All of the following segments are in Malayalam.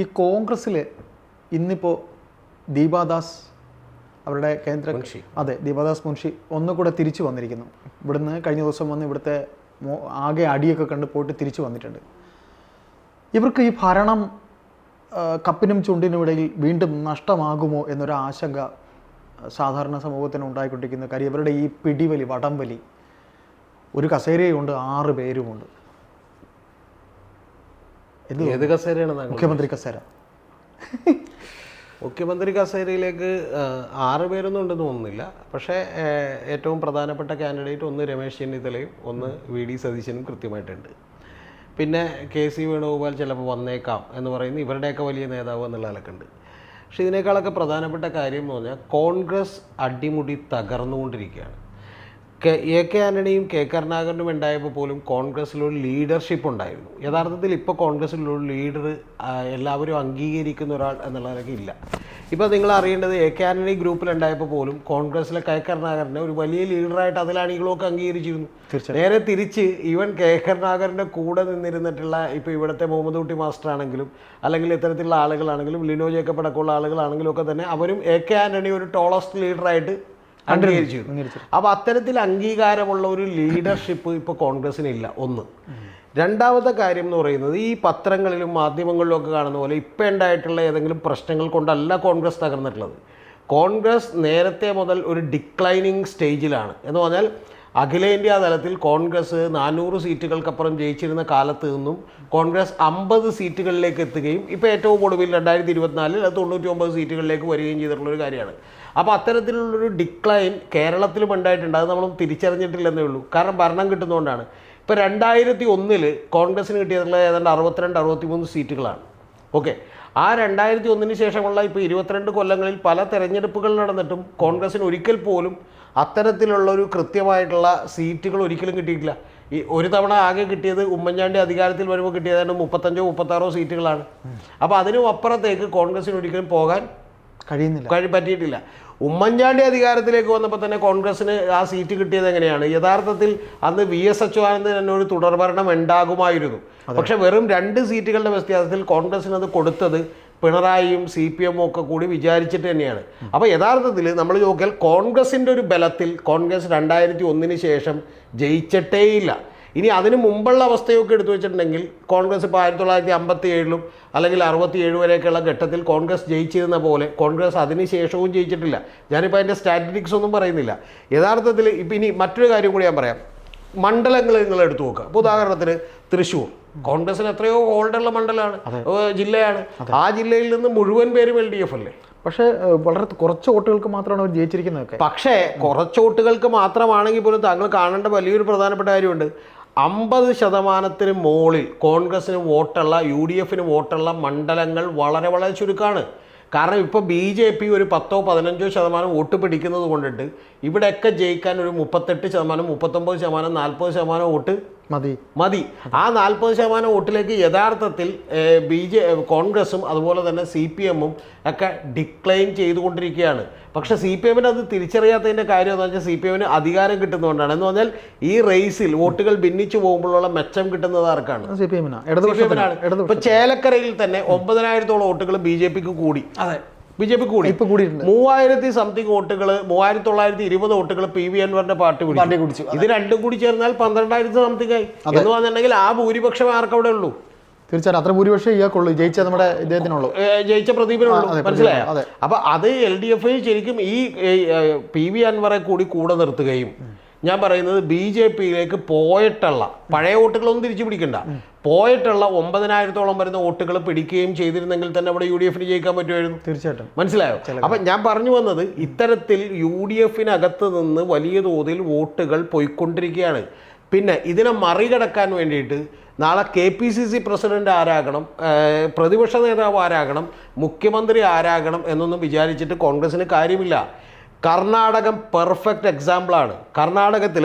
ഈ കോൺഗ്രസ്സിൽ ഇന്നിപ്പോൾ ദീപാദാസ് അവരുടെ കേന്ദ്ര മുൻഷി. അതെ ദീപാദാസ് മുൻഷി ഒന്നുകൂടെ തിരിച്ചു വന്നിരിക്കുന്നു. ഇവിടുന്ന് കഴിഞ്ഞ ദിവസം വന്ന് ഇവിടുത്തെ ആകെ അടിയൊക്കെ കണ്ട് പോയിട്ട് തിരിച്ചു വന്നിട്ടുണ്ട്. ഇവർക്ക് ഈ ഭരണം കപ്പിനും ചുണ്ടിനും ഇടയിൽ വീണ്ടും നഷ്ടമാകുമോ എന്നൊരു ആശങ്ക സാധാരണ സമൂഹത്തിന് ഉണ്ടായിക്കൊണ്ടിരിക്കുന്ന കാര്യം. ഇവരുടെ ഈ പിടിവലി വടംവലി ഒരു കസേരയുണ്ട് ആറ് പേരുമുണ്ട്. ഏത് കസേരയാണ് മുഖ്യമന്ത്രി കസേര. മുഖ്യമന്ത്രി കസേരയിലേക്ക് ആറ് പേരൊന്നും ഉണ്ടെന്ന് തോന്നുന്നില്ല. പക്ഷേ ഏറ്റവും പ്രധാനപ്പെട്ട കാൻഡിഡേറ്റ് ഒന്ന് രമേശ് ചെന്നിത്തലയും ഒന്ന് വി ഡി സതീശനും കൃത്യമായിട്ടുണ്ട്. പിന്നെ കെ സി വേണുഗോപാൽ ചിലപ്പോൾ വന്നേക്കാം എന്ന് പറയുന്ന ഇവരുടെയൊക്കെ വലിയ നേതാവ് എന്നുള്ള നിലക്കുണ്ട്. പക്ഷേ ഇതിനേക്കാളൊക്കെ പ്രധാനപ്പെട്ട കാര്യം എന്ന് പറഞ്ഞാൽ കോൺഗ്രസ് അടിമുടി തകർന്നുകൊണ്ടിരിക്കുകയാണ്. കെ എ കെ ആന്റണിയും കെ കരുണാകരനും ഉണ്ടായപ്പോൾ പോലും കോൺഗ്രസ്സിലൊരു ലീഡർഷിപ്പ് ഉണ്ടായിരുന്നു. യഥാർത്ഥത്തിൽ ഇപ്പോൾ കോൺഗ്രസ്സിലൊരു ലീഡർ എല്ലാവരും അംഗീകരിക്കുന്ന ഒരാൾ എന്നുള്ളതൊക്കെ ഇല്ല. ഇപ്പോൾ നിങ്ങൾ അറിയേണ്ടത് എ കെ ആന്റണി ഗ്രൂപ്പിലുണ്ടായപ്പോൾ പോലും കോൺഗ്രസ്സിലെ കെ കരുണാകരനെ ഒരു വലിയ ലീഡറായിട്ട് അതിൽ അണികളൊക്കെ അംഗീകരിച്ചിരുന്നു. നേരെ തിരിച്ച് ഈവൻ കെ കരുണാകരന്റെ കൂടെ നിന്നിരുന്നിട്ടുള്ള ഇപ്പോൾ ഇവിടുത്തെ മുഹമ്മദ് കുട്ടി മാസ്റ്റർ ആണെങ്കിലും അല്ലെങ്കിൽ ഇത്തരത്തിലുള്ള ആളുകളാണെങ്കിലും ലിനോ ജേക്കബ് അടക്കമുള്ള ആളുകളാണെങ്കിലും ഒക്കെ തന്നെ അവരും എ കെ ആന്റണി ഒരു ടോളസ്റ്റ് ലീഡറായിട്ട് അംഗീകരിച്ചിരുന്നു. അപ്പോൾ അത്തരത്തിൽ അംഗീകാരമുള്ള ഒരു ലീഡർഷിപ്പ് ഇപ്പോൾ കോൺഗ്രസ്സിനില്ല ഒന്ന്. രണ്ടാമത്തെ കാര്യം എന്ന് പറയുന്നത് ഈ പത്രങ്ങളിലും മാധ്യമങ്ങളിലും ഒക്കെ കാണുന്ന പോലെ ഇപ്പം ഉണ്ടായിട്ടുള്ള ഏതെങ്കിലും പ്രശ്നങ്ങൾ കൊണ്ടല്ല കോൺഗ്രസ് തകർന്നിട്ടുള്ളത്. കോൺഗ്രസ് നേരത്തെ മുതൽ ഒരു ഡിക്ലൈനിങ് സ്റ്റേജിലാണ് എന്ന് പറഞ്ഞാൽ അഖിലേന്ത്യാ തലത്തിൽ കോൺഗ്രസ് നാനൂറ് സീറ്റുകൾക്കപ്പുറം ജയിച്ചിരുന്ന കാലത്ത് നിന്നും കോൺഗ്രസ് അമ്പത് സീറ്റുകളിലേക്ക് എത്തുകയും ഇപ്പോൾ ഏറ്റവും ഒടുവിൽ രണ്ടായിരത്തി ഇരുപത്തിനാലിൽ അത് തൊണ്ണൂറ്റി ഒമ്പത് സീറ്റുകളിലേക്ക് വരികയും ചെയ്തിട്ടുള്ളൊരു കാര്യമാണ്. അപ്പോൾ അത്തരത്തിലുള്ളൊരു ഡിക്ലൈൻ കേരളത്തിലും ഉണ്ടായിട്ടുണ്ട്. അത് നമ്മൾ തിരിച്ചറിഞ്ഞിട്ടില്ലെന്നേ ഉള്ളൂ. കാരണം ഭരണം കിട്ടുന്നതുകൊണ്ടാണ് ഇപ്പോൾ രണ്ടായിരത്തി ഒന്നിൽ കോൺഗ്രസ്സിന് കിട്ടിയിട്ടുള്ള ഏതാണ്ട് അറുപത്തിരണ്ട് അറുപത്തിമൂന്ന് സീറ്റുകളാണ്. ഓക്കെ. ആ രണ്ടായിരത്തി ഒന്നിന് ശേഷമുള്ള ഇപ്പോൾ ഇരുപത്തിരണ്ട് കൊല്ലങ്ങളിൽ പല തെരഞ്ഞെടുപ്പുകൾ നടന്നിട്ടും കോൺഗ്രസ്സിന് ഒരിക്കൽ പോലും അത്തരത്തിലുള്ള ഒരു കൃത്യമായിട്ടുള്ള സീറ്റുകൾ ഒരിക്കലും കിട്ടിയിട്ടില്ല. ഈ ഒരു തവണ ആകെ കിട്ടിയത് ഉമ്മൻചാണ്ടി അധികാരത്തിൽ വരുമ്പോൾ കിട്ടിയതായിരുന്നു മുപ്പത്തഞ്ചോ മുപ്പത്താറോ സീറ്റുകളാണ്. അപ്പോൾ അതിനും അപ്പുറത്തേക്ക് കോൺഗ്രസ്സിന് ഒരിക്കലും പോകാൻ കഴിയുന്നില്ല. കഴി പറ്റിയിട്ടില്ല. ഉമ്മൻചാണ്ടി അധികാരത്തിലേക്ക് വന്നപ്പോൾ തന്നെ കോൺഗ്രസ്സിന് ആ സീറ്റ് കിട്ടിയത് എങ്ങനെയാണ്? യഥാർത്ഥത്തിൽ അന്ന് വി എസ് അച്യുതാനന്ദൻ തന്നെ ഒരു തുടർഭരണം ഉണ്ടാകുമായിരുന്നു. പക്ഷെ വെറും രണ്ട് സീറ്റുകളുടെ വ്യത്യാസത്തിൽ കോൺഗ്രസ്സിന് അത് കൊടുത്തത് പിണറായിയും സി പി എമ്മും ഒക്കെ കൂടി വിചാരിച്ചിട്ട് തന്നെയാണ്. അപ്പോൾ യഥാർത്ഥത്തിൽ നമ്മൾ നോക്കിയാൽ കോൺഗ്രസിന്റെ ഒരു ബലത്തിൽ കോൺഗ്രസ് രണ്ടായിരത്തി ഒന്നിന് ശേഷം ജയിച്ചിട്ടേയില്ല. ഇനി അതിന് മുമ്പുള്ള അവസ്ഥയൊക്കെ എടുത്തു വെച്ചിട്ടുണ്ടെങ്കിൽ കോൺഗ്രസ് ഇപ്പോൾ ആയിരത്തി തൊള്ളായിരത്തി അമ്പത്തി ഏഴിലും അല്ലെങ്കിൽ അറുപത്തി ഏഴ് വരെയൊക്കെയുള്ള ഘട്ടത്തിൽ കോൺഗ്രസ് ജയിച്ചിരുന്ന പോലെ കോൺഗ്രസ് അതിന് ശേഷവും ജയിച്ചിട്ടില്ല. ഞാനിപ്പോൾ അതിന്റെ സ്റ്റാറ്റിസ്റ്റിക്സ് ഒന്നും പറയുന്നില്ല. യഥാർത്ഥത്തിൽ ഇപ്പം ഇനി മറ്റൊരു കാര്യം കൂടി ഞാൻ പറയാം. മണ്ഡലങ്ങൾ നിങ്ങൾ എടുത്തു നോക്കുക. അപ്പോൾ ഉദാഹരണത്തിന് തൃശ്ശൂർ. കോൺഗ്രസിന് എത്രയോ ഹോൾഡുള്ള മണ്ഡലമാണ്. ജില്ലയാണ്. ആ ജില്ലയിൽ നിന്ന് മുഴുവൻ പേരും എൽ ഡി എഫ് അല്ലേ? പക്ഷേ വളരെ കുറച്ച് വോട്ടുകൾക്ക് മാത്രമാണ് അവർ ജയിച്ചിരിക്കുന്നത് പക്ഷേ കുറച്ച് വോട്ടുകൾക്ക് മാത്രമാണെങ്കിൽ പോലും താങ്കൾ കാണേണ്ട വലിയൊരു പ്രധാനപ്പെട്ട കാര്യമുണ്ട്. അമ്പത് ശതമാനത്തിന് മുകളിൽ കോൺഗ്രസിന് വോട്ടുള്ള യു ഡി എഫിന് വോട്ടുള്ള മണ്ഡലങ്ങൾ വളരെ വളരെ ചുരുക്കമാണ് കാരണം ഇപ്പോൾ ബി ജെ പി ഒരു പത്തോ പതിനഞ്ചോ ശതമാനം വോട്ട് പിടിക്കുന്നത് കൊണ്ടിട്ട് ഇവിടെയൊക്കെ ജയിക്കാൻ ഒരു മുപ്പത്തെട്ട് ശതമാനം മുപ്പത്തൊമ്പത് ശതമാനം നാൽപ്പത് ശതമാനം വോട്ട് മതി. മതി. ആ നാൽപ്പത് ശതമാനം വോട്ടിലേക്ക് യഥാർത്ഥത്തിൽ ബി ജെ കോൺഗ്രസും അതുപോലെ തന്നെ സി പി എമ്മും ഒക്കെ ഡിക്ലൈൻ ചെയ്തുകൊണ്ടിരിക്കുകയാണ്. പക്ഷേ സി പി എമ്മിന് അത് തിരിച്ചറിയാത്തതിന്റെ കാര്യം എന്ന് വെച്ചാൽ സി പി എമ്മിന് അധികാരം കിട്ടുന്നതുകൊണ്ടാണ്. എന്ന് പറഞ്ഞാൽ ഈ റേസിൽ വോട്ടുകൾ ഭിന്നിച്ചു പോകുമ്പോഴുള്ള മെച്ചം കിട്ടുന്നത് ആർക്കാണ്? സി പി എമ്മിനാണ്. ഇപ്പം ചേലക്കരയിൽ തന്നെ ഒമ്പതിനായിരത്തോളം വോട്ടുകൾ ബി ജെ പിക്ക് കൂടി. അതെ. ബി ജെ പി കൂടി. ഇപ്പൊ കൂടിയിട്ടുണ്ട്. മൂവായിരത്തി സംതിങ് വോട്ടുകൾ മൂവായിരത്തി തൊള്ളായിരത്തി ഇരുപത് വോട്ടുകൾ പി വി അൻവറിന്റെ പാർട്ടി പാർട്ടി കുടിച്ചു. ഇത് രണ്ടും കൂടി ചേർന്നാൽ പന്ത്രണ്ടായിരത്തി സംതിങ് ആയി. എന്ന് പറഞ്ഞിട്ടുണ്ടെങ്കിൽ ആ ഭൂരിപക്ഷം ആർക്കവിടെ ഉള്ളൂ. തീർച്ചയായും അത്ര ഭൂരിപക്ഷം ഇയാൾക്കുള്ളൂ. ജയിച്ച നമ്മുടെ ഇദ്ദേഹത്തിനുള്ളൂ. ജയിച്ച പ്രദീപിനുള്ളൂ. മനസ്സിലായോ. അപ്പൊ അത് എൽ ഡി എഫ് ശരിക്കും ഈ പി വി അൻവറെ കൂടി കൂടെ നിർത്തുകയും ഞാൻ പറയുന്നത് ബി ജെ പിയിലേക്ക് പോയിട്ടുള്ള പഴയ വോട്ടുകളൊന്നും തിരിച്ചു പിടിക്കണ്ട. പോയിട്ടുള്ള ഒമ്പതിനായിരത്തോളം വരുന്ന വോട്ടുകൾ പിടിക്കുകയും ചെയ്തിരുന്നെങ്കിൽ തന്നെ അവിടെ യു ഡി എഫിന് ജയിക്കാൻ പറ്റുമായിരുന്നു. തീർച്ചയായിട്ടും. മനസ്സിലായോ? അപ്പൊ ഞാൻ പറഞ്ഞു വന്നത് ഇത്തരത്തിൽ യു ഡി എഫിനകത്ത് നിന്ന് വലിയ തോതിൽ വോട്ടുകൾ പോയിക്കൊണ്ടിരിക്കുകയാണ്. പിന്നെ ഇതിനെ മറികടക്കാൻ വേണ്ടിയിട്ട് നാളെ K P C C president ആരാകണം പ്രതിപക്ഷ നേതാവ് ആരാകണം മുഖ്യമന്ത്രി ആരാകണം എന്നൊന്നും വിചാരിച്ചിട്ട് കോൺഗ്രസിന് കാര്യമില്ല. കർണാടകം പെർഫെക്റ്റ് എക്സാമ്പിളാണ്. കർണാടകത്തിൽ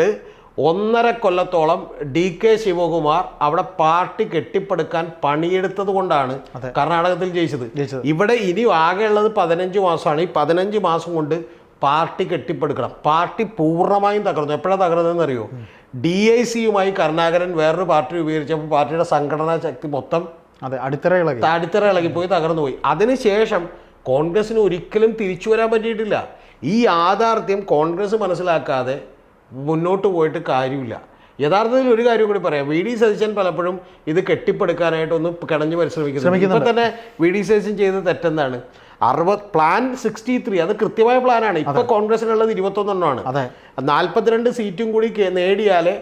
ഒന്നര കൊല്ലത്തോളം ഡി കെ ശിവകുമാർ അവിടെ പാർട്ടി കെട്ടിപ്പടുക്കാൻ പണിയെടുത്തത് കൊണ്ടാണ് കർണാടകത്തിൽ ജയിച്ചത്. ഇവിടെ ഇനി ആകെയുള്ളത് പതിനഞ്ച് മാസമാണ്. ഈ പതിനഞ്ച് മാസം കൊണ്ട് പാർട്ടി കെട്ടിപ്പടുക്കണം. പാർട്ടി പൂർണമായും തകർന്നു. എപ്പോഴാണ് തകർന്നതെന്ന് അറിയോ? ഡി ഐ സിയുമായി കരുണാകരൻ വേറൊരു പാർട്ടി രൂപീകരിച്ചപ്പോൾ പാർട്ടിയുടെ സംഘടനാ ശക്തി മൊത്തം അതെ അടിത്തറ ഇളകി അടിത്തറ ഇളകിപ്പോയി തകർന്നു പോയി അതിനുശേഷം കോൺഗ്രസിന് ഒരിക്കലും തിരിച്ചു വരാൻ പറ്റിയിട്ടില്ല. ഈ യാഥാർത്ഥ്യം കോൺഗ്രസ് മനസ്സിലാക്കാതെ മുന്നോട്ട് പോയിട്ട് കാര്യമില്ല. യഥാർത്ഥത്തിൽ ഒരു കാര്യം കൂടി പറയാം. വി ഡി സതീശൻ പലപ്പോഴും ഇത് കെട്ടിപ്പടുക്കാനായിട്ടൊന്ന് കിണഞ്ഞു പരിശ്രമിക്കുന്നു ഇപ്പം തന്നെ വി ഡി സതീശൻ ചെയ്ത തെറ്റെന്താണ്? അറുപത് പ്ലാൻ സിക്സ്റ്റി ത്രീ അത് കൃത്യമായ പ്ലാനാണ്. ഇപ്പൊ കോൺഗ്രസിനുള്ളത് ഇരുപത്തൊന്നെണ്ണമാണ്. അതെ. നാൽപ്പത്തിരണ്ട് സീറ്റും കൂടി നേടിയാലേ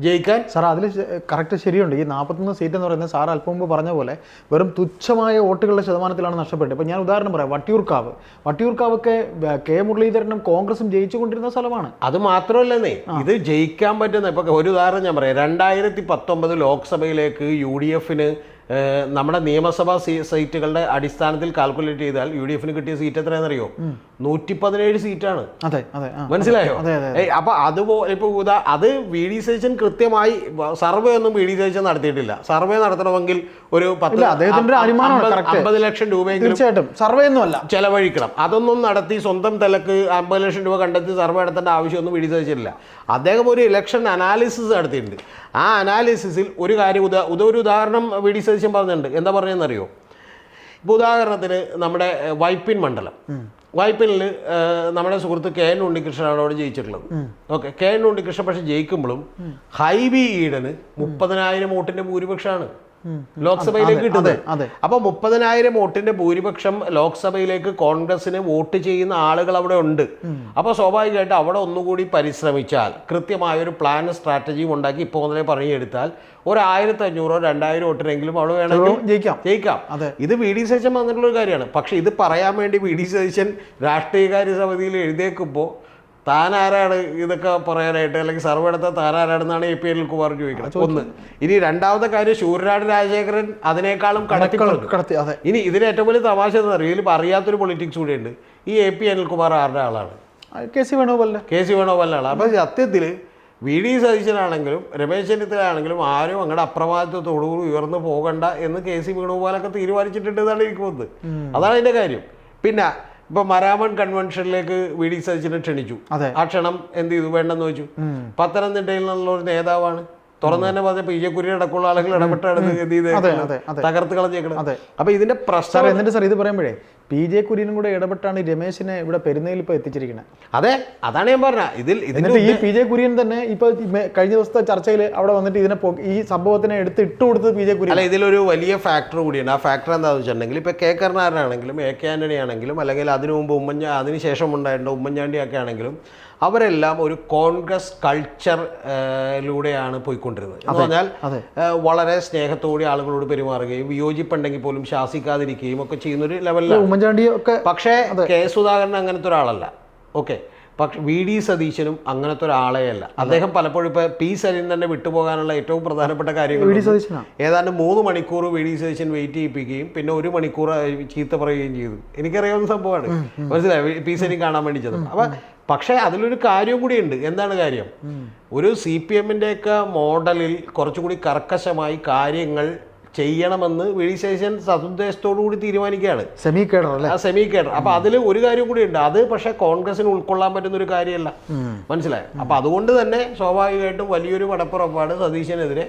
ജയിക്കാൻ? സാർ അതിൽ കറക്റ്റ് ശരിയുണ്ട്. ഈ നാൽപ്പത്തൊന്ന് സീറ്റ് എന്ന് പറയുന്നത് സാർ അല്പം മുമ്പ് പറഞ്ഞ പോലെ വെറും തുച്ഛമായ വോട്ടുകളുടെ ശതമാനത്തിലാണ് നഷ്ടപ്പെട്ടത്. ഇപ്പം ഞാൻ ഉദാഹരണം പറയാം. വട്ടിയൂർക്കാവ്. വട്ടിയൂർക്കാവൊക്കെ കെ മുരളീധരനും കോൺഗ്രസും ജയിച്ചുകൊണ്ടിരുന്ന സ്ഥലമാണ്. അത് മാത്രമല്ലെന്നേ ഇത് ജയിക്കാൻ പറ്റുന്ന ഇപ്പൊ ഒരു ഉദാഹരണം ഞാൻ പറയാം. രണ്ടായിരത്തി പത്തൊമ്പത് ലോക്സഭയിലേക്ക് യു ഡി എഫിന് നമ്മുടെ നിയമസഭാ സീ- സീറ്റുകളുടെ അടിസ്ഥാനത്തിൽ കാൽക്കുലേറ്റ് ചെയ്താൽ യു ഡി എഫിന് കിട്ടിയ സീറ്റ് എത്രയാണെന്നറിയോ? നൂറ്റി പതിനേഴ് സീറ്റാണ് മനസ്സിലായോ? അപ്പൊ അതുപോലെ ഇപ്പൊ ഉദാ അത് വി ഡി സജൻ കൃത്യമായി സർവേ ഒന്നും വി ഡി സജൻ നടത്തിയിട്ടില്ല. സർവേ നടത്തണമെങ്കിൽ ഒരു പത്ത് അമ്പത് ലക്ഷം രൂപയെങ്കിലും സർവേ ചെലവഴിക്കണം. അതൊന്നും നടത്തി സ്വന്തം തലക്ക് അമ്പത് ലക്ഷം രൂപ കണ്ടെത്തി സർവേ നടത്തേണ്ട ആവശ്യമൊന്നും വി ഡി വിടിച്ചില്ല അദ്ദേഹം ഒരു ഇലക്ഷൻ അനാലിസിസ് നടത്തിയിട്ടുണ്ട്. ആ അനാലിസിസിൽ ഒരു കാര്യം ഉദാ ഒരു ഉദാഹരണം വി ഡി സതീശൻ പറഞ്ഞിട്ടുണ്ട്. എന്താ പറഞ്ഞതെന്നറിയോ? ഇപ്പോൾ ഉദാഹരണത്തിന് നമ്മുടെ വൈപ്പിൻ മണ്ഡലം. വൈപ്പിനിൽ നമ്മുടെ സുഹൃത്ത് കെ എൻ ഉണ്ണികൃഷ്ണനാണ് അവിടെ ജയിച്ചിട്ടുള്ളത്. ഓക്കെ കെ എൻ ഉണ്ണികൃഷ്ണൻ പക്ഷെ ജയിക്കുമ്പോഴും ഹൈബി ഈഡന് മുപ്പതിനായിരം വോട്ടിന്റെ ഭൂരിപക്ഷമാണ്. ലോക്സഭയിലേക്ക് കിട്ടുന്നത്. അപ്പൊ മുപ്പതിനായിരം വോട്ടിന്റെ ഭൂരിപക്ഷം ലോക്സഭയിലേക്ക് കോൺഗ്രസിന് വോട്ട് ചെയ്യുന്ന ആളുകൾ അവിടെ ഉണ്ട്. അപ്പൊ സ്വാഭാവികമായിട്ട് അവിടെ ഒന്നുകൂടി പരിശ്രമിച്ചാൽ കൃത്യമായ ഒരു പ്ലാൻ സ്ട്രാറ്റജിയും ഉണ്ടാക്കി ഇപ്പോൾ മുതലേ പറഞ്ഞെടുത്താൽ ഒരു ആയിരത്തി അഞ്ഞൂറോ രണ്ടായിരം വോട്ടിനെങ്കിലും അവിടെ വേണമെങ്കിൽ ജയിക്കാം. ജയിക്കാം. ഇത് വി ഡി സതീശൻ വന്നിട്ടുള്ള ഒരു കാര്യമാണ്. പക്ഷെ ഇത് പറയാൻ വേണ്ടി വി ഡി സതീശൻ രാഷ്ട്രീയകാര്യ സമിതിയിൽ എഴുതിയേക്കുമ്പോൾ താൻ ആരാണ് ഇതൊക്കെ പറയാനായിട്ട് അല്ലെങ്കിൽ സർവേ എടുത്ത താൻ ആരാണെന്നാണ് എ പി എൽ കുമാർ ചോദിക്കുന്നത്. ഒന്ന് ഇനി രണ്ടാമത്തെ കാര്യം ശൂരനാട് രാജശേഖരൻ അതിനേക്കാളും കടത്തി കടത്തി അതെ. ഇനി ഇതിന് ഏറ്റവും വലിയ തമാശ എന്ന് അറിയാം ഇതിൽ അറിയാത്തൊരു പൊളിറ്റിക്സ് കൂടെ ഉണ്ട്. ഈ എ പി അനിൽകുമാർ ആരുടെ ആളാണ്? കെ സി വേണുഗോപാലിന്റെ. കെ സി വേണോപാലിന്റെ ആളാണ്. അപ്പോൾ സത്യത്തിൽ വി ഡി സതീശനാണെങ്കിലും രമേശ് ചെന്നിത്തലാണെങ്കിലും ആരും അങ്ങടെ അപ്രമാദിത്വത്തോടുകൂടി ഉയർന്നു പോകണ്ട എന്ന് കെ സി വേണുഗോപാലൊക്കെ തീരുമാനിച്ചിട്ടുണ്ട് എന്നാണ് എനിക്ക് തോന്നുന്നത് അതാണ് അതിന്റെ കാര്യം. പിന്നെ ഇപ്പൊ മരാമൺ കൺവെൻഷനിലേക്ക് വി ഡി സതീശനെ ക്ഷണിച്ചു. ആ ക്ഷണം എന്ത് ചെയ്തു? വേണ്ടെന്ന് വെച്ചു പത്തനംതിട്ടയിൽ നിന്നുള്ള ഒരു നേതാവാണ്. തുറന്നു തന്നെ പറഞ്ഞ പി ജെ കുര്യൻ അടക്കമുള്ള ആളുകൾ ഇടപെട്ടാണ് എന്ത്. തകർത്ത് കളഞ്ഞേക്കണം. അപ്പൊ ഇതിന്റെ പ്രശ്നം എന്നിട്ട് സാർ ഇത് പറയുമ്പോഴേ പി ജെ കുര്യനും കൂടെ ഇടപെട്ടാണ് രമേശിനെ ഇവിടെ പെരുന്നയിൽ ഇപ്പോൾ എത്തിച്ചിരിക്കുന്നത് അതെ അതാണ് ഞാൻ പറഞ്ഞ. ഇതിൽ ഇതിന്റെ എന്നിട്ട് ഈ പി ജെ കുര്യൻ തന്നെ ഇപ്പൊ കഴിഞ്ഞ ദിവസത്തെ ചർച്ചയിൽ അവിടെ വന്നിട്ട് ഇതിനെ ഈ സംഭവത്തിനെ എടുത്ത് ഇട്ട് കൊടുത്തത് പി ജെ കുര്യൻ അല്ല ഇതിലൊരു വലിയ ഫാക്ടർ കൂടിയുണ്ട്. ആ ഫാക്ടർ എന്താണെന്ന് വെച്ചിട്ടുണ്ടെങ്കിൽ ഇപ്പൊ കെ കരുണാകരനാണെങ്കിലും എ കെ ആന്റണി ആണെങ്കിലും അല്ലെങ്കിൽ അതിനു മുമ്പ് ഉമ്മൻചാ അതിന് ശേഷം ഉമ്മൻചാണ്ടി ഉമ്മൻചാണ്ടിയൊക്കെ ആണെങ്കിലും അവരെല്ലാം ഒരു കോൺഗ്രസ് കൾച്ചറിലൂടെയാണ് പോയിക്കൊണ്ടിരുന്നത്. എന്ന് പറഞ്ഞാൽ വളരെ സ്നേഹത്തോടെ ആളുകളോട് പെരുമാറുകയും വിയോജിപ്പുണ്ടെങ്കിൽ പോലും ശാസിക്കാതിരിക്കുകയും ഒക്കെ ചെയ്യുന്ന ഒരു ലെവലിലാണ്. ഉമ്മൻചാണ്ടി ഒക്കെ പക്ഷേ കെ സുധാകരൻ അങ്ങനത്തെ ഒരാളല്ല. ഓക്കെ. പക്ഷെ വി ഡി സതീശനും അങ്ങനത്തെ ഒരാളേ അല്ല. അദ്ദേഹം പലപ്പോഴും ഇപ്പൊ പി സലീൻ തന്നെ വിട്ടുപോകാനുള്ള ഏറ്റവും പ്രധാനപ്പെട്ട കാര്യങ്ങൾ ഏതാണ്ട് മൂന്ന് മണിക്കൂർ വി ഡി സതീശൻ വെയിറ്റ് ചെയ്യിപ്പിക്കുകയും പിന്നെ ഒരു മണിക്കൂർ ചീത്ത പറയുകയും ചെയ്തു. എനിക്കറിയാവുന്ന സംഭവമാണ്. മനസ്സിലായി? പി സലീൻ കാണാൻ വേണ്ടി ചെന്നു അപ്പൊ പക്ഷേ അതിലൊരു കാര്യം കൂടിയുണ്ട് എന്താണ് കാര്യം? ഒരു സി പി എമ്മിന്റെയൊക്കെ മോഡലിൽ കുറച്ചുകൂടി കർക്കശമായി കാര്യങ്ങൾ ചെയ്യണമെന്ന് വി ഡി സതീശൻ സതുദ്ദേശത്തോടു കൂടി തീരുമാനിക്കുകയാണ്. സെമി കേഡർ അല്ലേ? ആ സെമി കേഡർ. അപ്പൊ അതിൽ ഒരു കാര്യം കൂടി ഉണ്ട്. അത് പക്ഷേ കോൺഗ്രസിന് ഉൾക്കൊള്ളാൻ പറ്റുന്ന ഒരു കാര്യമല്ല മനസ്സിലായോ? അപ്പൊ അതുകൊണ്ട് തന്നെ സ്വാഭാവികമായിട്ടും വലിയൊരു പടപ്പുറപ്പാട് സതീശനെതിരെ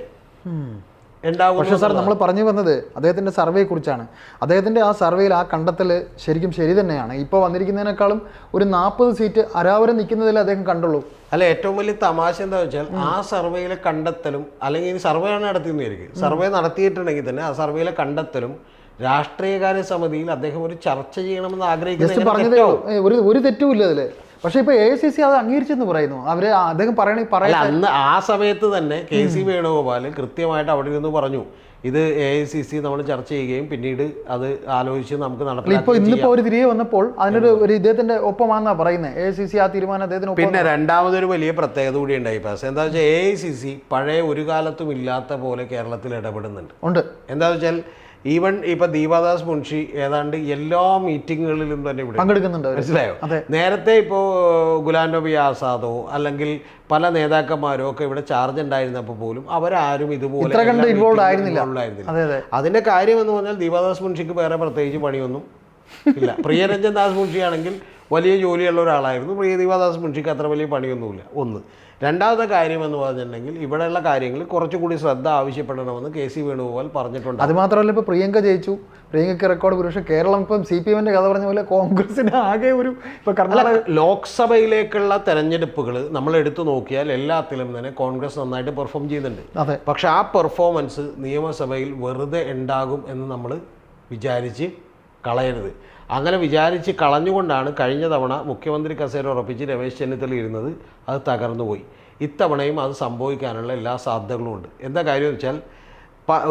ഉണ്ടാകും പക്ഷേ സാർ നമ്മൾ പറഞ്ഞു വന്നത് അദ്ദേഹത്തിന്റെ സർവേയെ കുറിച്ചാണ്. അദ്ദേഹത്തിന്റെ ആ സർവേയിൽ ആ കണ്ടെത്തൽ ശരിക്കും ശരി തന്നെയാണ്. ഇപ്പോൾ വന്നിരിക്കുന്നതിനേക്കാളും ഒരു നാൽപ്പത് സീറ്റ് അരാവരം നിൽക്കുന്നതിൽ അദ്ദേഹം കണ്ടുള്ളൂ. അല്ല ഏറ്റവും വലിയ തമാശ എന്താ വെച്ചാൽ ആ സർവേയിലെ കണ്ടെത്തലും അല്ലെങ്കിൽ സർവേ ആണ് നടത്തിയെന്നായിരിക്കും സർവേ നടത്തിയിട്ടുണ്ടെങ്കിൽ തന്നെ ആ സർവേയിലെ കണ്ടെത്തലും രാഷ്ട്രീയകാര്യ സമിതിയിൽ അദ്ദേഹം ഒരു ചർച്ച ചെയ്യണമെന്ന് ആഗ്രഹിക്കുന്നു ഒരു ഒരു തെറ്റും ഇല്ല പക്ഷേ ഇപ്പൊ എ സി സി അത് അംഗീകരിച്ചെന്ന് പറയുന്നു. അവർ അദ്ദേഹം പറയണ അല്ല അന്ന് ആ സമയത്ത് തന്നെ കെ സി വേണുഗോപാൽ കൃത്യമായിട്ട് അവിടെ നിന്ന് പറഞ്ഞു. ഇത് എ ഐ സി സി നമ്മൾ ചർച്ച ചെയ്യുകയും പിന്നീട് അത് ആലോചിച്ച് നമുക്ക് ഇപ്പോൾ ഇന്നിപ്പോ ഒരു തിരികെ വന്നപ്പോൾ അതിനൊരു ഒരു ഇദ്ദേഹത്തിന്റെ ഒപ്പമാണെന്നാ പറയുന്നത് എ ഐ സി സി ആ തീരുമാനം അദ്ദേഹത്തിന് പിന്നെ രണ്ടാമതൊരു വലിയ പ്രത്യേകത കൂടി ഉണ്ടായി പാസ് എന്താ വെച്ചാൽ എ ഐ സി സി പഴയ ഒരു കാലത്തും ഇല്ലാത്ത പോലെ കേരളത്തിൽ ഇടപെടുന്നുണ്ട്. ഉണ്ട്. എന്താ വെച്ചാൽ ഈവൻ ഇപ്പൊ ദീപാദാസ് മുൻഷി ഏതാണ്ട് എല്ലാ മീറ്റിങ്ങുകളിലും തന്നെ ഇവിടെ പങ്കെടുക്കുന്നുണ്ട് മനസ്സിലായോ? നേരത്തെ ഇപ്പോൾ ഗുലാം നബി ആസാദോ അല്ലെങ്കിൽ പല നേതാക്കന്മാരോ ഒക്കെ ഇവിടെ ചാർജ് ഉണ്ടായിരുന്നപ്പോൾ പോലും അവരാരും ഇതുപോലെ ലും ആയിരുന്നില്ല. അതെ അതെ. അതിന്റെ കാര്യം എന്ന് പറഞ്ഞാൽ ദീപാദാസ് മുൻഷിക്ക് വേറെ പ്രത്യേകിച്ച് പണിയൊന്നും ഇല്ല. പ്രിയരഞ്ജൻ ദാസ് മുൻഷി ആണെങ്കിൽ വലിയ ജോലിയുള്ള ഒരാളായിരുന്നു. പ്രിയ ദീപാദാസ് മുൻഷിക്ക് അത്ര വലിയ പണിയൊന്നുമില്ല. ഒന്ന്. രണ്ടാമത്തെ കാര്യം എന്ന് പറഞ്ഞിട്ടുണ്ടെങ്കിൽ ഇവിടെയുള്ള കാര്യങ്ങളിൽ കുറച്ചുകൂടി ശ്രദ്ധ ആവശ്യപ്പെടണമെന്ന് കെ സി വേണുഗോപാൽ പറഞ്ഞിട്ടുണ്ട്. അത് മാത്രമല്ല ഇപ്പോൾ പ്രിയങ്ക ജയിച്ചു. പ്രിയങ്കയ്ക്ക് റെക്കോർഡ് പക്ഷേ കേരളം ഇപ്പം സി പി എമ്മിന്റെ കഥ പറഞ്ഞ പോലെ കോൺഗ്രസിന് ആകെ ഒരു ഇപ്പോൾ കർണാടക ലോക്സഭയിലേക്കുള്ള തെരഞ്ഞെടുപ്പുകൾ നമ്മൾ എടുത്തു നോക്കിയാൽ എല്ലാത്തിലും തന്നെ കോൺഗ്രസ് നന്നായിട്ട് പെർഫോം ചെയ്യുന്നുണ്ട് അതെ. പക്ഷെ ആ പെർഫോമൻസ് നിയമസഭയിൽ വെറുതെ ഉണ്ടാകും എന്ന് നമ്മൾ വിചാരിച്ച് കളയരുത്. അങ്ങനെ വിചാരിച്ച് കളഞ്ഞുകൊണ്ടാണ് കഴിഞ്ഞ തവണ മുഖ്യമന്ത്രി കസേര ഉറപ്പിച്ച് രമേശ് ചെന്നിത്തല ഇരുന്നത് അത് തകർന്നുപോയി ഇത്തവണയും അത് സംഭവിക്കാനുള്ള എല്ലാ സാധ്യതകളും ഉണ്ട്. എന്താ കാര്യം എന്ന് വെച്ചാൽ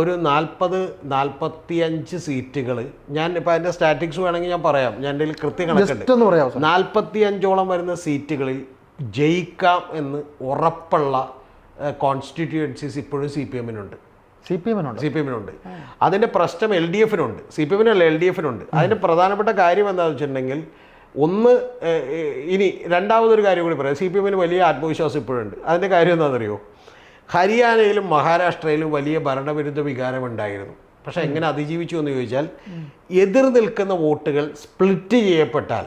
ഒരു നാൽപ്പത് നാൽപ്പത്തിയഞ്ച് സീറ്റുകൾ ഞാൻ ഇപ്പോൾ അതിന്റെ സ്റ്റാറ്റിക്സ് വേണമെങ്കിൽ ഞാൻ പറയാം. ഞാൻ എന്റെ കൃത്യ കണക്കുണ്ട് നാൽപ്പത്തിയഞ്ചോളം വരുന്ന സീറ്റുകളിൽ ജയിക്കാം എന്ന് ഉറപ്പുള്ള കോൺസ്റ്റിറ്റ്യുവൻസീസ് ഇപ്പോഴും സി പി എമ്മിനുണ്ട് സി പി എമ്മിനുണ്ട്. സി പി എമ്മിനുണ്ട്. അതിന്റെ പ്രശ്നം എൽ ഡി എഫിനുണ്ട്. സി പി എമ്മിനല്ല എൽ ഡി എഫിനുണ്ട്. അതിന്റെ പ്രധാനപ്പെട്ട കാര്യം എന്താണെന്ന് വെച്ചിട്ടുണ്ടെങ്കിൽ ഒന്ന് ഇനി രണ്ടാമതൊരു കാര്യം കൂടി പറയാം. സി പി എമ്മിന് വലിയ ആത്മവിശ്വാസം ഇപ്പോഴുണ്ട്. അതിന്റെ കാര്യം എന്താണെന്നറിയോ? ഹരിയാനയിലും മഹാരാഷ്ട്രയിലും വലിയ ഭരണവിരുദ്ധ വികാരം ഉണ്ടായിരുന്നു. പക്ഷേ എങ്ങനെ അതിജീവിച്ചു എന്ന് ചോദിച്ചാൽ എതിർ നിൽക്കുന്ന വോട്ടുകൾ സ്പ്ലിറ്റ് ചെയ്യപ്പെട്ടാൽ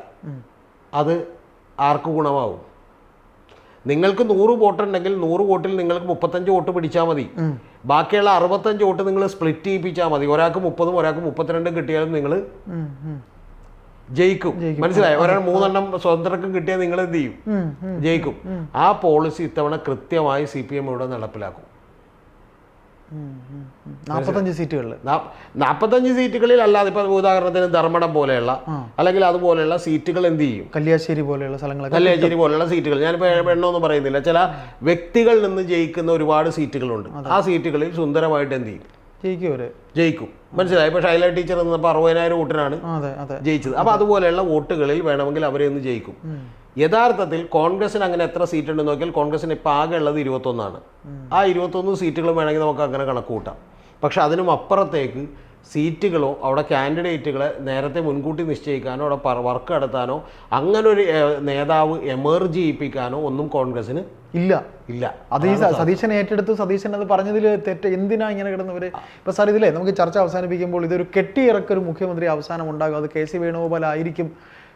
അത് ആർക്ക് ഗുണമാവും? നിങ്ങൾക്ക് നൂറ് വോട്ടുണ്ടെങ്കിൽ നൂറ് വോട്ടിൽ നിങ്ങൾക്ക് മുപ്പത്തഞ്ച് വോട്ട് പിടിച്ചാൽ മതി. ബാക്കിയുള്ള അറുപത്തഞ്ച് വോട്ട് നിങ്ങൾ സ്പ്ലിറ്റ് ചെയ്യിപ്പിച്ചാൽ മതി. ഒരാൾക്ക് മുപ്പതും ഒരാൾക്ക് മുപ്പത്തിരണ്ടും കിട്ടിയാലും നിങ്ങൾ. ജയിക്കും. മനസ്സിലായോ? ഒരാൾ മൂന്നെണ്ണം സ്വതന്ത്രക്കും കിട്ടിയാൽ നിങ്ങൾ എന്ത് ചെയ്യും. ജയിക്കും. ആ പോളിസി ഇത്തവണ കൃത്യമായി സി പി എം ഇവിടെ നടപ്പിലാക്കും. നാൽപ്പത്തഞ്ച് സീറ്റുകളിൽ. നാൽപ്പത്തഞ്ച് സീറ്റുകളിൽ അല്ലാതെ ഇപ്പൊ ഉദാഹരണത്തിന് ധർമ്മടം പോലെയുള്ള അല്ലെങ്കിൽ അതുപോലെയുള്ള സീറ്റുകൾ എന്ത് ചെയ്യും? കല്യാശ്ശേരി പോലെയുള്ള സ്ഥലങ്ങൾ കല്യാശ്ശേരി പോലെയുള്ള സീറ്റുകൾ. ഞാനിപ്പോൾ എണ്ണമൊന്നും പറയുന്നില്ല. ചില വ്യക്തികളിൽ നിന്ന് ജയിക്കുന്ന ഒരുപാട് സീറ്റുകളുണ്ട്. ആ സീറ്റുകളിൽ സുന്ദരമായിട്ട് എന്ത് ചെയ്യും? ജയിക്കും ജയിക്കും. മനസ്സിലായി? ഇപ്പൊ ഷൈല ടീച്ചർ നിന്നപ്പോൾ അറുപതിനായിരം വോട്ടിനാണ് ജയിച്ചത്. അപ്പൊ അതുപോലെയുള്ള വോട്ടുകളിൽ വേണമെങ്കിൽ അവരെ ഒന്ന് ജയിക്കും. യഥാർത്ഥത്തിൽ കോൺഗ്രസിന് അങ്ങനെ എത്ര സീറ്റ് ഉണ്ടെന്ന് നോക്കിയാൽ കോൺഗ്രസിന് ഇപ്പോൾ ആകെ ഉള്ളത് ഇരുപത്തൊന്നാണ്. ആ ഇരുപത്തൊന്ന് സീറ്റുകൾ വേണമെങ്കിൽ നമുക്ക് അങ്ങനെ കണക്ക് കൂട്ടാം. പക്ഷെ അതിനും അപ്പുറത്തേക്ക് സീറ്റുകളോ അവിടെ കാൻഡിഡേറ്റുകളെ നേരത്തെ മുൻകൂട്ടി നിശ്ചയിക്കാനോ അവിടെ വർക്ക് നടത്താനോ അങ്ങനെ ഒരു നേതാവ് എമർജ് ചെയ്യിപ്പിക്കാനോ ഒന്നും കോൺഗ്രസിന് ഇല്ല. ഇല്ല. അത് ഈ സതീശൻ ഏറ്റെടുത്ത് സതീശൻ അത് പറഞ്ഞതിൽ തെറ്റ്. എന്തിനാ ഇങ്ങനെ കിടന്നവര് ഇപ്പൊ സാർ ഇതിലെ നമുക്ക് ചർച്ച അവസാനിപ്പിക്കുമ്പോൾ ഇതൊരു കെട്ടിയിറക്കൊരു മുഖ്യമന്ത്രി അവസാനം ഉണ്ടാകും. അത് കെ സി വേണുഗോപാൽ ആയിരിക്കും.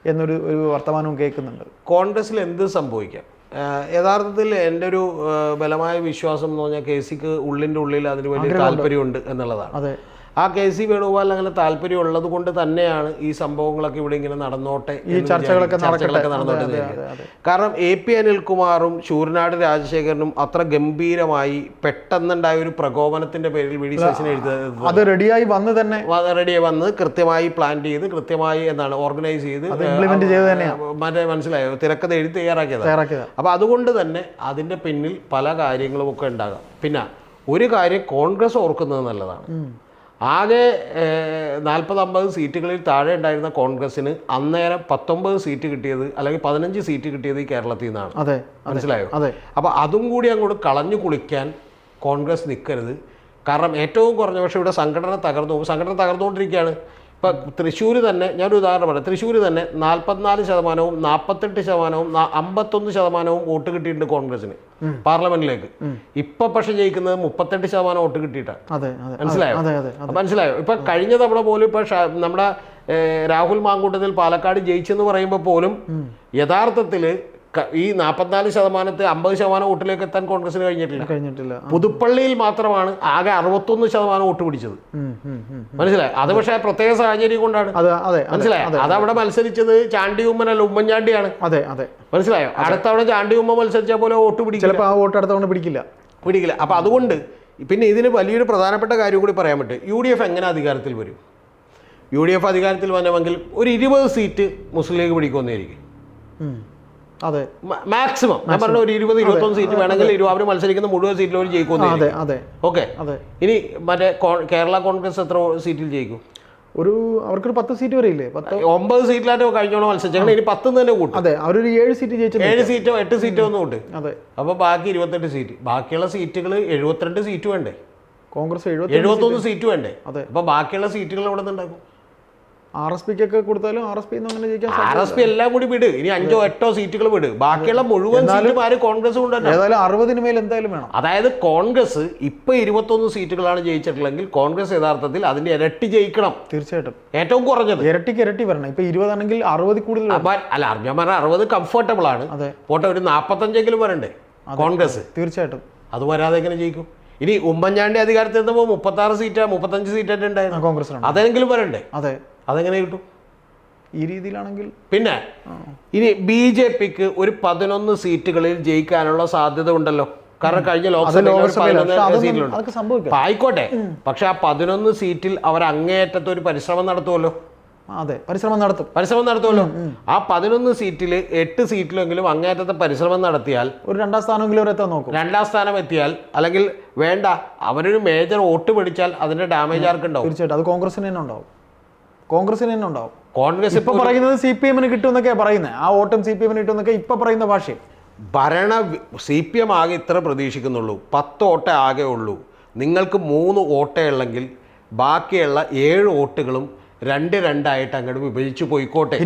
എന്നൊരു ഒരു വർത്തമാനവും കേൾക്കുന്നുണ്ട്. കോൺഗ്രസ്സിൽ എന്ത് സംഭവിക്കാം? യഥാർത്ഥത്തിൽ എന്റെ ഒരു ബലമായ വിശ്വാസം എന്ന് പറഞ്ഞാൽ കെ സിക്ക് ഉള്ളിന്റെ ഉള്ളിൽ അതിന് വലിയ താല്പര്യമുണ്ട് എന്നുള്ളതാണ്. അതെ. ആ കെ സി വേണുഗോപാലിന് അങ്ങനെ താല്പര്യം ഉള്ളത് കൊണ്ട് തന്നെയാണ് ഈ സംഭവങ്ങളൊക്കെ ഇവിടെ ഇങ്ങനെ നടന്നോട്ടെ ഈ ചർച്ചകളൊക്കെ. ചർച്ചകളൊക്കെ നടന്നോട്ടെ. കാരണം എ പി അനിൽകുമാറും ശൂരനാട് രാജശേഖരനും അത്ര ഗംഭീരമായി പെട്ടെന്നുണ്ടായ ഒരു പ്രകോപനത്തിന്റെ പേരിൽ വി ഡി സച്ചിനെ എഴുതുന്നത് അത് റെഡിയായി വന്ന് തന്നെ? റെഡിയായി വന്ന് കൃത്യമായി പ്ലാൻ ചെയ്ത് കൃത്യമായി എന്താണ് ഓർഗനൈസ് ചെയ്ത് ഇംപ്ലിമെന്റ് ചെയ്ത് മറ്റേ മനസ്സിലായോ? തിരക്കഥ എഴുതി തയ്യാറാക്കിയതാണ് തയ്യാറാക്കിയത്. അപ്പോൾ അതുകൊണ്ട് തന്നെ അതിന്റെ പിന്നിൽ പല കാര്യങ്ങളും ഒക്കെ ഉണ്ടാകാം. പിന്നെ ഒരു കാര്യം കോൺഗ്രസ് ഓർക്കുന്നത് നല്ലതാണ്. ആകെ നാൽപ്പത് അമ്പത് സീറ്റുകളിൽ താഴെ ഉണ്ടായിരുന്ന കോൺഗ്രസിന് അന്നേരം പത്തൊമ്പത് സീറ്റ് കിട്ടിയത് അല്ലെങ്കിൽ പതിനഞ്ച് സീറ്റ് കിട്ടിയത് ഈ കേരളത്തിൽ നിന്നാണ്. അതെ മനസ്സിലായോ? അതെ. അപ്പോൾ അതും കൂടി അങ്ങോട്ട് കളഞ്ഞു കുളിക്കാൻ കോൺഗ്രസ് നിൽക്കരുത് കാരണം ഏറ്റവും കുറഞ്ഞ പക്ഷേ ഇവിടെ സംഘടന തകർന്നു പോകും. സംഘടന തകർന്നുകൊണ്ടിരിക്കുകയാണ്. ഇപ്പം തൃശ്ശൂർ തന്നെ ഞാനൊരു ഉദാഹരണം പറയാം. തൃശ്ശൂർ തന്നെ നാൽപ്പത്തിനാല് ശതമാനവും നാൽപ്പത്തെട്ട് ശതമാനവും അമ്പത്തൊന്ന് ശതമാനവും വോട്ട് കിട്ടിയിട്ടുണ്ട് കോൺഗ്രസിന് പാർലമെന്റിലേക്ക്. ഇപ്പൊ പക്ഷെ ജയിക്കുന്നത് മുപ്പത്തെട്ട് ശതമാനം വോട്ട് കിട്ടിയിട്ടാണ് മനസ്സിലായോ? മനസ്സിലായോ? ഇപ്പൊ കഴിഞ്ഞ തവണ പോലും ഇപ്പൊ നമ്മുടെ രാഹുൽ മാങ്കൂട്ടത്തിൽ പാലക്കാട് ജയിച്ചെന്ന് പറയുമ്പോൾ പോലും യഥാർത്ഥത്തിൽ ഈ നാൽപ്പത്തിനാല് ശതമാനത്തെ അമ്പത് ശതമാനം വോട്ടിലേക്ക് എത്താൻ കോൺഗ്രസിന് കഴിഞ്ഞിട്ടില്ല. കഴിഞ്ഞിട്ടില്ല. പുതുപ്പള്ളിയിൽ മാത്രമാണ് ആകെ അറുപത്തൊന്ന് ശതമാനം വോട്ട് പിടിച്ചത്. മനസ്സിലായോ? അത് പക്ഷേ പ്രത്യേക സാഹചര്യം കൊണ്ടാണ്. മനസ്സിലായി? അതെ അതെ മനസ്സിലായോ അതവിടെ മത്സരിച്ചത് ചാണ്ടി ഉമ്മനല്ല ഉമ്മൻചാണ്ടിയാണ്. അതെ അതെ. മനസ്സിലായോ? അടുത്തവണ ചാണ്ടി ഉമ്മ മത്സരിച്ച പോലെ വോട്ട് പിടിക്കില്ല. ചിലപ്പോൾ ആ വോട്ട് അടുത്തവണ പിടിക്കില്ല. പിടിക്കില്ല. അപ്പൊ അതുകൊണ്ട് പിന്നെ ഇതിന് വലിയൊരു പ്രധാനപ്പെട്ട കാര്യം കൂടി പറയാൻ പറ്റും. യു ഡി എഫ് എങ്ങനെ അധികാരത്തിൽ വരും? യു ഡി എഫ് അധികാരത്തിൽ വരണമെങ്കിൽ ഒരു ഇരുപത് സീറ്റ് മുസ്ലിം ലീഗ് പിടിക്കുമെന്നായിരിക്കും. അതെ. മാക്സിമം. ഞാൻ പറഞ്ഞ ഒരു ഇരുപത് ഇരുപത്തൊന്ന് സീറ്റ് വേണമെങ്കിൽ അവർ മത്സരിക്കുന്ന മുഴുവൻ സീറ്റിൽ അവർ അതെ അതെ. ഓക്കെ. അതെ. ഇനി മറ്റേ കേരള കോൺഗ്രസ് എത്ര സീറ്റിൽ ജയിക്കും? ഒരു അവർക്കൊരു പത്ത് സീറ്റ് വരെ ഇല്ലേ? പത്ത്? ഒമ്പത് സീറ്റിലായിട്ട് കഴിഞ്ഞോണം മത്സരിച്ചാൽ ഇനി പത്ത് തന്നെ കൂട്ടും. അതെ അവരൊരു ഏഴ് സീറ്റ് ജയിച്ചു ഏഴ് സീറ്റോ എട്ട് സീറ്റോ ഒന്നും ഉണ്ട്. അതെ. അപ്പോൾ ബാക്കി ഇരുപത്തെട്ട് സീറ്റ്. ബാക്കിയുള്ള സീറ്റുകൾ എഴുപത്തിരണ്ട് സീറ്റ് വേണ്ടേ? കോൺഗ്രസ് എഴുപത്തി എഴുപത്തൊന്ന് സീറ്റ്. വേണ്ടേ? അതെ. അപ്പോൾ ബാക്കിയുള്ള സീറ്റുകൾ എവിടെ നിന്നുണ്ടാക്കും ആർ എസ് പിക്കൊക്കെ കൊടുത്താലും ആർ എസ് പി അങ്ങനെ ജയിക്കാൻ ആർ എസ് പി എല്ലാം കൂടി വിട്. ഇനി അഞ്ചോ എട്ടോ സീറ്റുകൾ വിട്. ബാക്കിയുള്ള മുഴുവൻ ആര് കോൺഗ്രസ് കൊണ്ടുതന്നെ ഏതായാലും അറുപതിന് മേൽ എന്തായാലും വേണം. അതായത് കോൺഗ്രസ് ഇപ്പൊ ഇരുപത്തൊന്ന് സീറ്റുകളാണ് ജയിച്ചിട്ടുള്ളെങ്കിൽ കോൺഗ്രസ് യഥാർത്ഥത്തിൽ അതിന്റെ ഇരട്ടി ജയിക്കണം. തീർച്ചയായിട്ടും. ഏറ്റവും കുറഞ്ഞത്. ഇരട്ടിക്ക് ഇരട്ടി വരണം. ഇപ്പൊ ഇരുപതാണെങ്കിൽ അറുപത് കൂടുതൽ അല്ല ഞാൻ പറഞ്ഞ അറുപത് കംഫർട്ടബിൾ ആണ്. പോട്ടെ ഒരു നാൽപ്പത്തഞ്ചെങ്കിലും വരണ്ടേ? കോൺഗ്രസ്. തീർച്ചയായിട്ടും. അത് വരാതെ എങ്ങനെ ജയിക്കും? ഇനി ഉമ്മൻചാണ്ടി അധികാരത്തിൽ എത്തുമ്പോൾ മുപ്പത്തി ആറ് സീറ്റ് മുപ്പത്തഞ്ച് സീറ്റായിട്ട് ഉണ്ടായിരുന്നു? കോൺഗ്രസ് അതെങ്കിലും വരണ്ടേ? അതെ. അതെങ്ങനെ കിട്ടും? ഈ രീതിയിലാണെങ്കിൽ പിന്നെ ഇനി ബി ജെ പിക്ക് ഒരു പതിനൊന്ന് സീറ്റുകളിൽ ജയിക്കാനുള്ള സാധ്യത ഉണ്ടല്ലോ. കാരണം കഴിഞ്ഞ ലോക്സഭ ആയിക്കോട്ടെ. പക്ഷെ ആ പതിനൊന്ന് സീറ്റിൽ അവർ അങ്ങേയറ്റത്തെ ഒരു പരിശ്രമം നടത്തുമല്ലോ. അതെ. പരിശ്രമം നടത്തും. പരിശ്രമം നടത്തുമല്ലോ. ആ പതിനൊന്ന് സീറ്റിൽ എട്ട് സീറ്റിലെങ്കിലും അങ്ങേറ്റത്തെ പരിശ്രമം നടത്തിയാൽ ഒരു രണ്ടാം സ്ഥാനമെങ്കിലും അവർ എത്താൻ നോക്കും. രണ്ടാം സ്ഥാനം എത്തിയാൽ അല്ലെങ്കിൽ വേണ്ട അവരൊരു മേജർ വോട്ട് പിടിച്ചാൽ അതിന്റെ ഡാമേജ് ആർക്കുണ്ടാവും. തീർച്ചയായിട്ടും. അത് കോൺഗ്രസിന് തന്നെ ഉണ്ടാവും. കോൺഗ്രസിന് തന്നെ ഉണ്ടാവും. കോൺഗ്രസ് ഇപ്പൊ പറയുന്നത് സി പി എമ്മിന് കിട്ടുമെന്നൊക്കെയാണ് പറയുന്നത്. ആ ഓട്ടം സി പി എമ്മിന് കിട്ടുമെന്നൊക്കെ ഇപ്പൊ പറയുന്ന ഭാഷയും ഭരണ സി പി എം ആകെ ഇത്ര പ്രതീക്ഷിക്കുന്നുള്ളൂ. പത്ത് വോട്ടെ ആകെ ഉള്ളൂ. നിങ്ങൾക്ക് മൂന്ന് വോട്ടേ ഉള്ളെങ്കിൽ ബാക്കിയുള്ള ഏഴ് വോട്ടുകളും രണ്ട് രണ്ടായിട്ട് അങ്ങോട്ട് വിഭജിച്ചു പോയിക്കോട്ടെ.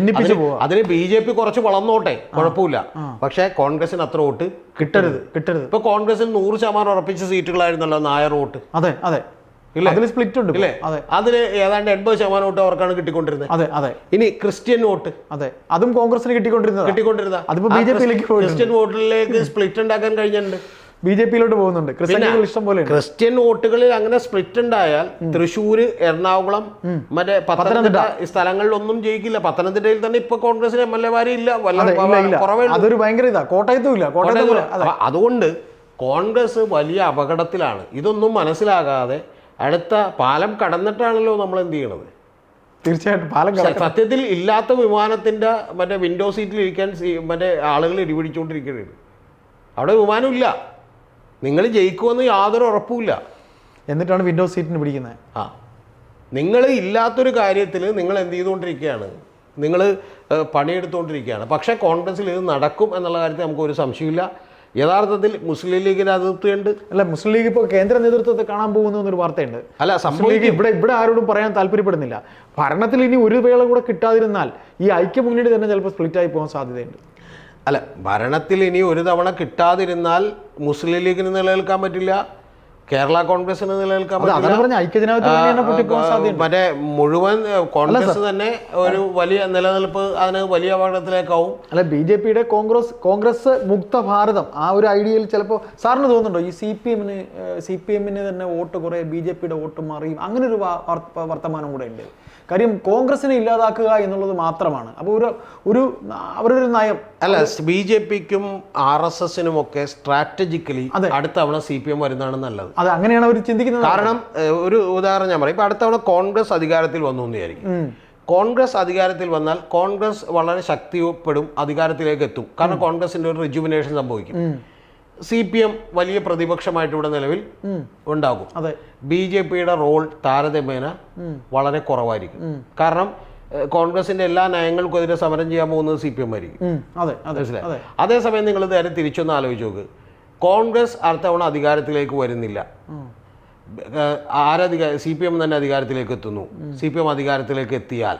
അതിന് ബി ജെ പി കുറച്ച് വളർന്നോട്ടെ. കുഴപ്പമില്ല. പക്ഷേ കോൺഗ്രസിന് അത്ര വോട്ട് കിട്ടരുത് കിട്ടരുത്. ഇപ്പൊ കോൺഗ്രസിന് നൂറ് ശതമാനം ഉറപ്പിച്ച സീറ്റുകളായിരുന്നല്ലോ നായർ വോട്ട്. അതെ അതെ? അതിൽ സ്പ്ലിറ്റ് ഉണ്ട് ഇല്ലേ? അതിന് ഏതാണ്ട് എൺപത് ശതമാനം വോട്ട് അവർക്കാണ് കിട്ടിക്കൊണ്ടിരുന്നത്. അതെ അതെ. ഇനി ക്രിസ്ത്യൻ വോട്ട്. അതെ. അതും കോൺഗ്രസിന് കിട്ടിക്കൊണ്ടിരുന്നത്. കിട്ടിക്കൊണ്ടിരുന്ന അതിപ്പോ ബി ജെ പിയിലേക്ക് ക്രിസ്ത്യൻ വോട്ടിലേക്ക് സ്പ്ലിറ്റ് ഉണ്ടാക്കാൻ കഴിഞ്ഞിട്ടുണ്ട്. ബി ജെ പിയിലോട്ട് പോകുന്നുണ്ട്. ക്രിസ്ത്യൻ ഇഷ്ടം പോലെ ക്രിസ്ത്യൻ വോട്ടുകളിൽ അങ്ങനെ സ്പ്ലിറ്റ് ഉണ്ടായാൽ തൃശ്ശൂര് എറണാകുളം മറ്റേ പത്തനംതിട്ട സ്ഥലങ്ങളിലൊന്നും ജയിക്കില്ല. പത്തനംതിട്ടയിൽ തന്നെ ഇപ്പൊ കോൺഗ്രസിന് എം എൽ എമാരെ ഇല്ല. കുറവേ. അതൊരു ഭയങ്കര ഇതാ. കോട്ടയത്തും ഇല്ല. കോട്ടയത്തും അതെ. അതുകൊണ്ട് കോൺഗ്രസ് വലിയ അപകടത്തിലാണ്. ഇതൊന്നും മനസ്സിലാകാതെ അടുത്ത പാലം കടന്നിട്ടാണല്ലോ നമ്മൾ എന്ത് ചെയ്യണത്? തീർച്ചയായിട്ടും പാലം സത്യത്തിൽ ഇല്ലാത്ത വിമാനത്തിന്റെ മറ്റേ വിൻഡോ സീറ്റിൽ ഇരിക്കാൻ മറ്റേ ആളുകൾ ഇടിപിടിച്ചുകൊണ്ടിരിക്കുകയാണ് അവിടെ വിമാനമില്ല നിങ്ങൾ ജയിക്കുമെന്ന് യാതൊരു ഉറപ്പുമില്ല. എന്നിട്ടാണ് വിൻഡോ സീറ്റിന് പിടിക്കുന്നത്. ആ. നിങ്ങൾ ഇല്ലാത്തൊരു കാര്യത്തിൽ നിങ്ങൾ എന്ത് ചെയ്തുകൊണ്ടിരിക്കുകയാണ്? നിങ്ങൾ പണിയെടുത്തുകൊണ്ടിരിക്കുകയാണ്. പക്ഷേ കോൺഗ്രസ്സിൽ ഇത് നടക്കും എന്നുള്ള കാര്യത്തിൽ നമുക്കൊരു സംശയമില്ല യഥാർത്ഥത്തിൽ മുസ്ലിം ലീഗിന് അതിർത്തിയുണ്ട്. അല്ല മുസ്ലിം ലീഗ് ഇപ്പോൾ കേന്ദ്ര നേതൃത്വത്തെ കാണാൻ പോകുന്നു എന്നൊരു വാർത്തയുണ്ട്. അല്ല മുസ്ലിം ലീഗ് ഇവിടെ ഇവിടെ ആരോടും പറയാൻ താല്പര്യപ്പെടുന്നില്ല. ഭരണത്തിൽ ഇനി ഒരു വേള കൂടെ കിട്ടാതിരുന്നാൽ ഈ ഐക്യമുന്നണി തന്നെ ചിലപ്പോൾ സ്പ്ലിറ്റ് ആയി പോകാൻ സാധ്യതയുണ്ട്. അല്ല ഭരണത്തിൽ ഇനി ഒരു തവണ കിട്ടാതിരുന്നാൽ മുസ്ലിം ലീഗിന് നിലനിൽക്കാൻ പറ്റില്ല. കേരള കോൺഗ്രസിന് നിലനിൽക്കാൻ മറ്റേ മുഴുവൻ കോൺഗ്രസ് തന്നെ ഒരു വലിയ നിലനിൽപ്പ് അതിന് വലിയ അപകടത്തിലേക്കാവും അല്ല ബി ജെ പിയുടെ കോൺഗ്രസ് കോൺഗ്രസ് മുക്ത ഭാരതം ആ ഒരു ഐഡിയയിൽ ചിലപ്പോൾ സാറിന് തോന്നുന്നുണ്ടോ? ഈ സി പി എമ്മിന് സി പി എമ്മിന് തന്നെ വോട്ട് കുറെ ബി ജെ പിയുടെ വോട്ട് മാറിയും. അങ്ങനെ ഒരു വർത്തമാനം കൂടെ ഉണ്ട്. കാര്യം കോൺഗ്രസിനെ ഇല്ലാതാക്കുക എന്നുള്ളത് മാത്രമാണ്. അപ്പോൾ ഒരു ഒരു അവരുടെ ഒരു നയം. അല്ല ബി ജെ പിക്കും ആർ എസ് എസിനും ഒക്കെ സ്ട്രാറ്റജിക്കലി അടുത്തവണ അടുത്ത തവണ സി പി എം വരുന്നതാണ് നല്ലത്. അത് അങ്ങനെയാണ് അവർ ചിന്തിക്കുന്നത്. കാരണം ഒരു ഉദാഹരണം ഞാൻ പറയും. ഇപ്പൊ അടുത്തവണ കോൺഗ്രസ് അധികാരത്തിൽ വന്നു എന്ന് വിചാരിക്കും കോൺഗ്രസ് അധികാരത്തിൽ വന്നാൽ കോൺഗ്രസ് വളരെ ശക്തിപ്പെടും അധികാരത്തിലേക്ക് എത്തും. കാരണം കോൺഗ്രസിന്റെ ഒരു റിജുമിനേഷൻ സംഭവിക്കും. സി പി എം വലിയ പ്രതിപക്ഷമായിട്ട് ഇവിടെ നിലവിൽ ഉണ്ടാകും. അതെ. ബി ജെ പിയുടെ റോൾ താരതമ്യേന വളരെ കുറവായിരിക്കും. കാരണം കോൺഗ്രസിന്റെ എല്ലാ നയങ്ങൾക്കെതിരെ സമരം ചെയ്യാൻ പോകുന്നത് സി പി എം ആയിരിക്കും. മനസ്സിലായി? അതേസമയം നിങ്ങൾ നേരെ തിരിച്ചൊന്ന് ആലോചിച്ച് നോക്ക്. കോൺഗ്രസ് അടുത്തവണ അധികാരത്തിലേക്ക് വരുന്നില്ല. ആരധികാര സി പി എം തന്നെ അധികാരത്തിലേക്ക് എത്തുന്നു. സി പി എം അധികാരത്തിലേക്ക് എത്തിയാൽ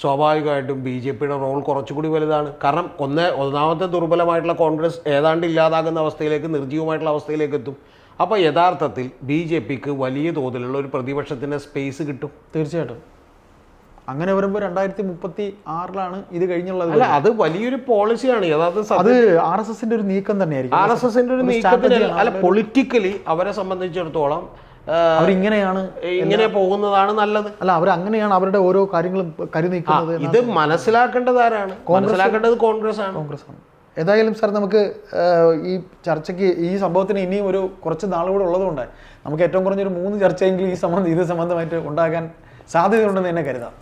സ്വാഭാവികമായിട്ടും ബി ജെ പിയുടെ റോൾ കുറച്ചുകൂടി വലുതാണ്. കാരണം ഒന്ന് ഒന്നാമത്തെ ദുർബലമായിട്ടുള്ള കോൺഗ്രസ് ഏതാണ്ട് ഇല്ലാതാകുന്ന അവസ്ഥയിലേക്ക് നിർജീവമായിട്ടുള്ള അവസ്ഥയിലേക്ക് എത്തും. അപ്പോൾ യഥാർത്ഥത്തിൽ ബി ജെ പിക്ക് വലിയ തോതിലുള്ള ഒരു പ്രതിപക്ഷത്തിന്റെ സ്പേസ് കിട്ടും. തീർച്ചയായിട്ടും. അങ്ങനെ വരുമ്പോൾ രണ്ടായിരത്തി മുപ്പത്തി ആറിലാണ് ഇത് കഴിഞ്ഞുള്ളത്. അല്ല അത് വലിയൊരു പോളിസിയാണ്. അതായത് അത് ആർ എസ് എസിന്റെ ഒരു നീക്കം തന്നെയായിരിക്കും. ആർ എസ് എസിന്റെ ഒരു നീക്കത്തിന് അല്ല പൊളിറ്റിക്കലി അവരെ സംബന്ധിച്ചിടത്തോളം അവരിങ്ങനെയാണ് ഇങ്ങനെ പോകുന്നതാണ് നല്ലത്. അല്ല അവർ അങ്ങനെയാണ് അവരുടെ ഓരോ കാര്യങ്ങളും കരു നീക്കുന്നത് ഇത് മനസ്സിലാക്കേണ്ടത് ആരാണ്? മനസ്സിലാക്കേണ്ടത് കോൺഗ്രസ് ആണ് കോൺഗ്രസ് ആണ് ഏതായാലും സാർ നമുക്ക് ഈ ചർച്ചയ്ക്ക് ഈ സംഭവത്തിന് ഇനിയും ഒരു കുറച്ച് നാളുകൂടെ ഉള്ളതുകൊണ്ട് നമുക്ക് ഏറ്റവും കുറഞ്ഞൊരു മൂന്ന് ചർച്ചയെങ്കിലും ഈ സംബന്ധം ഇത് സംബന്ധമായിട്ട് ഉണ്ടാകാൻ സാധ്യതയുണ്ടെന്ന് തന്നെ കരുതാം.